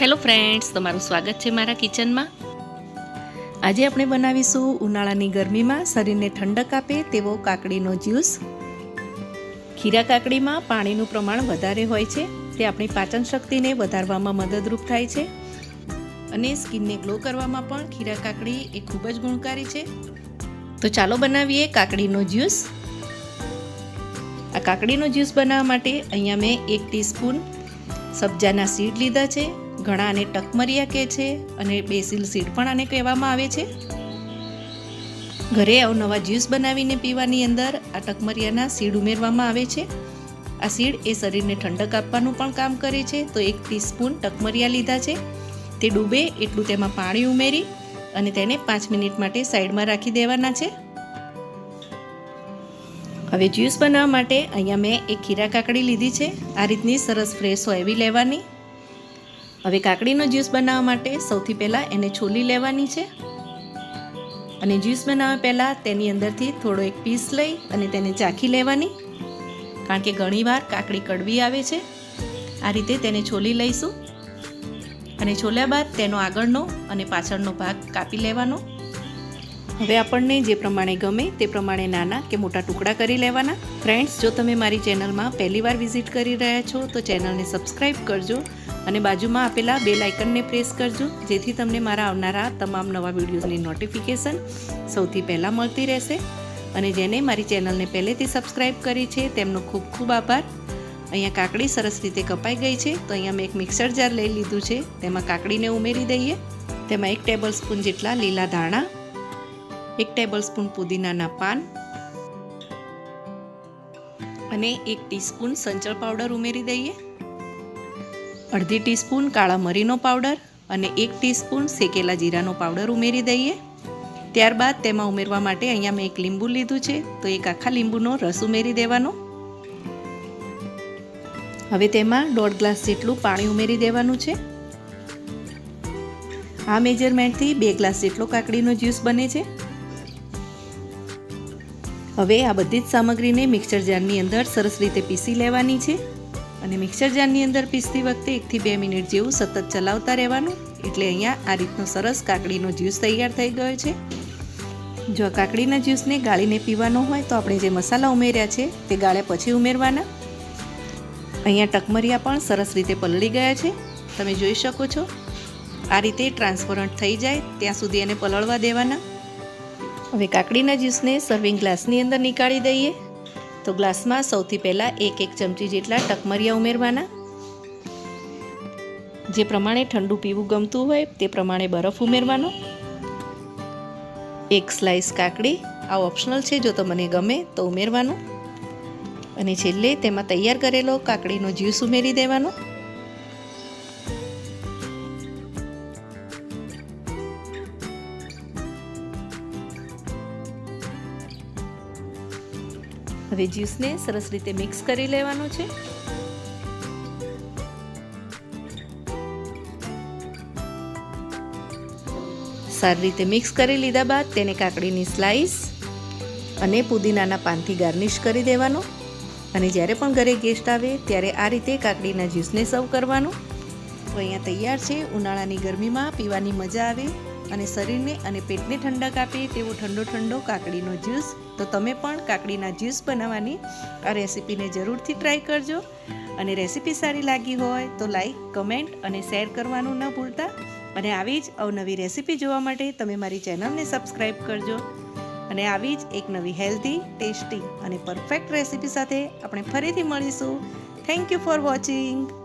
Hello friends, તમારું સ્વાગત છે મારા કિચનમાં. આજે આપણે બનાવીશું ઉનાળાની ગરમીમાં શરીરને ઠંડક આપે તેવો કાકડીનો જ્યુસ. ખીરા કાકડીમાં પાણીનું પ્રમાણ વધારે હોય છે, તે આપણી પાચન શક્તિને વધારવામાં મદદરૂપ થાય છે. અને સ્કિનને ગ્લો કરવામાં પણ ખીરા કાકડી એ ખૂબ જ ગુણકારી છે. તો ચાલો બનાવીએ કાકડીનો જ્યુસ. આ કાકડીનો જ્યુસ બનાવવા માટે અહીંયા મેં એક ટીસ્પૂન સબ્જાના સીડ લીધા છે. ઘણા આને ટકમરિયા કહે છે અને બેસિલ સીડ પણ આને કહેવામાં આવે છે. ઘરે અવનવા જ્યુસ બનાવીને પીવાની અંદર આ ટકમરિયાના સીડ ઉમેરવામાં આવે છે. આ સીડ એ શરીરને ઠંડક આપવાનું પણ કામ કરે છે. તો એક ટીસ્પૂન ટકમરિયા લીધા છે. તે ડૂબે એટલું તેમાં પાણી ઉમેરી અને તેને પાંચ મિનિટ માટે સાઈડમાં રાખી દેવાના છે. હવે જ્યુસ બનાવવા માટે અહીંયા મેં એક ખીરા કાકડી લીધી છે. આ રીતની સરસ ફ્રેશ હોય એવી લેવાની. હવે કાકડીનો જ્યુસ બનાવવા માટે સૌથી પહેલાં એને છોલી લેવાની છે. અને જ્યુસ બનાવવા પહેલાં તેની અંદરથી થોડો એક પીસ લઈ અને તેને ચાખી લેવાની. કારણ કે ઘણીવાર કાકડી કડવી આવે છે. આ રીતે તેને છોલી લઈશું. અને છોલ્યા બાદ તેનો આગળનો અને પાછળનો ભાગ કાપી લેવાનો. હવે આપણને જે પ્રમાણે ગમે તે પ્રમાણે નાના કે મોટા ટુકડા કરી લેવાના. ફ્રેન્ડ્સ જો તમે મારી ચેનલમાં પહેલીવાર વિઝિટ કરી રહ્યા છો, તો ચેનલને સબસ્ક્રાઈબ કરજો અને બાજુમાં આપેલા બે લાઇકનને પ્રેસ કરજો, જેથી તમને મારા આવનારા તમામ નવા વિડીયોઝની નોટિફિકેશન સૌથી પહેલાં મળતી રહેશે. અને જેને મારી ચેનલને પહેલેથી સબસ્ક્રાઈબ કરી છે, તેમનો ખૂબ ખૂબ આભાર. અહીંયા કાકડી સરસ રીતે કપાઈ ગઈ છે, તો અહીંયા મેં એક મિક્સર જાર લઈ લીધું છે, તેમાં કાકડીને ઉમેરી દઈએ. તેમાં એક ટેબલ સ્પૂન જેટલા લીલા ધાણા એક ટેબલ સ્પૂન પુદીનાના પાન અને એક ટીસ્પૂન સંચળ પાવડર ઉમેરી દઈએ. અડધી ટીસ્પૂન કાળા મરીનો પાવડર અને એક ટીસ્પૂન શેકેલા જીરાનો પાવડર ઉમેરી દઈએ. ત્યારબાદ તેમાં ઉમેરવા માટે અહીંયા મેં એક લીંબુ લીધું છે, તો એક આખા લીંબુનો રસ ઉમેરી દેવાનો. હવે તેમાં દોઢ ગ્લાસ જેટલું પાણી ઉમેરી દેવાનું છે. આ મેજરમેન્ટથી બે ગ્લાસ જેટલો કાકડીનો જ્યુસ બને છે. હવે આ બધી જ સામગ્રીને મિક્સર જારની અંદર સરસ રીતે પીસી લેવાની છે. અને મિક્સર જારની અંદર પીસતી વખતે એકથી બે મિનિટ જેવું સતત ચલાવતા રહેવાનું, એટલે અહીંયા આ રીતનો સરસ કાકડીનો જ્યુસ તૈયાર થઈ ગયો છે. જો કાકડીના જ્યુસને ગાળીને પીવાનો હોય તો આપણે જે મસાલા ઉમેર્યા છે તે ગાળ્યા પછી ઉમેરવાના. અહીંયા ટકમરિયા પણ સરસ રીતે પલળી ગયા છે. તમે જોઈ શકો છો. આ રીતે ટ્રાન્સપરન્ટ થઈ જાય, ત્યાં સુધી એને પલળવા દેવાના. હવે કાકડીના જ્યુસને સર્વિંગ ગ્લાસની અંદર નીકાળી દઈએ. તો ગ્લાસમાં સૌથી પહેલાં એક એક ચમચી જેટલા ટકમરિયા ઉમેરવાના. જે પ્રમાણે ઠંડુ પીવું ગમતું હોય તે પ્રમાણે બરફ ઉમેરવાનો. એક સ્લાઇસ કાકડી, આ ઓપ્શનલ છે, જો તમને ગમે તો ઉમેરવાનું. અને છેલ્લે તેમાં તૈયાર કરેલો કાકડીનો જ્યુસ ઉમેરી દેવાનો. હવે જ્યુસને સરસ રીતે મિક્સ કરી લેવાનું છે. સારી રીતે મિક્સ કરી લીધા બાદ તેને કાકડીની સ્લાઈસ અને પુદીનાના પાનથી ગાર્નિશ કરી દેવાનો. અને જ્યારે પણ ઘરે ગેસ્ટ આવે ત્યારે આ રીતે કાકડીના જ્યુસને સર્વ કરવાનું. તો અહીંયા તૈયાર છે ઉનાળાની ગરમીમાં પીવાની મજા આવે. અને શરીરને અને પેટને ઠંડક આપે તેવો ઠંડો ઠંડો કાકડીનો જ્યુસ. તો તમે પણ કાકડીના જ્યુસ બનાવવાની આ રેસીપીને જરૂરથી ટ્રાય કરજો. અને રેસીપી સારી લાગી હોય તો લાઈક, કમેન્ટ અને શેર કરવાનું ન ભૂલતા. અને આવી જ અવનવી રેસીપી જોવા માટે તમે મારી ચેનલને સબસ્ક્રાઈબ કરજો. અને આવી જ એક નવી હેલ્ધી, ટેસ્ટી અને પરફેક્ટ રેસીપી સાથે આપણે ફરીથી મળીશું. Thank you for watching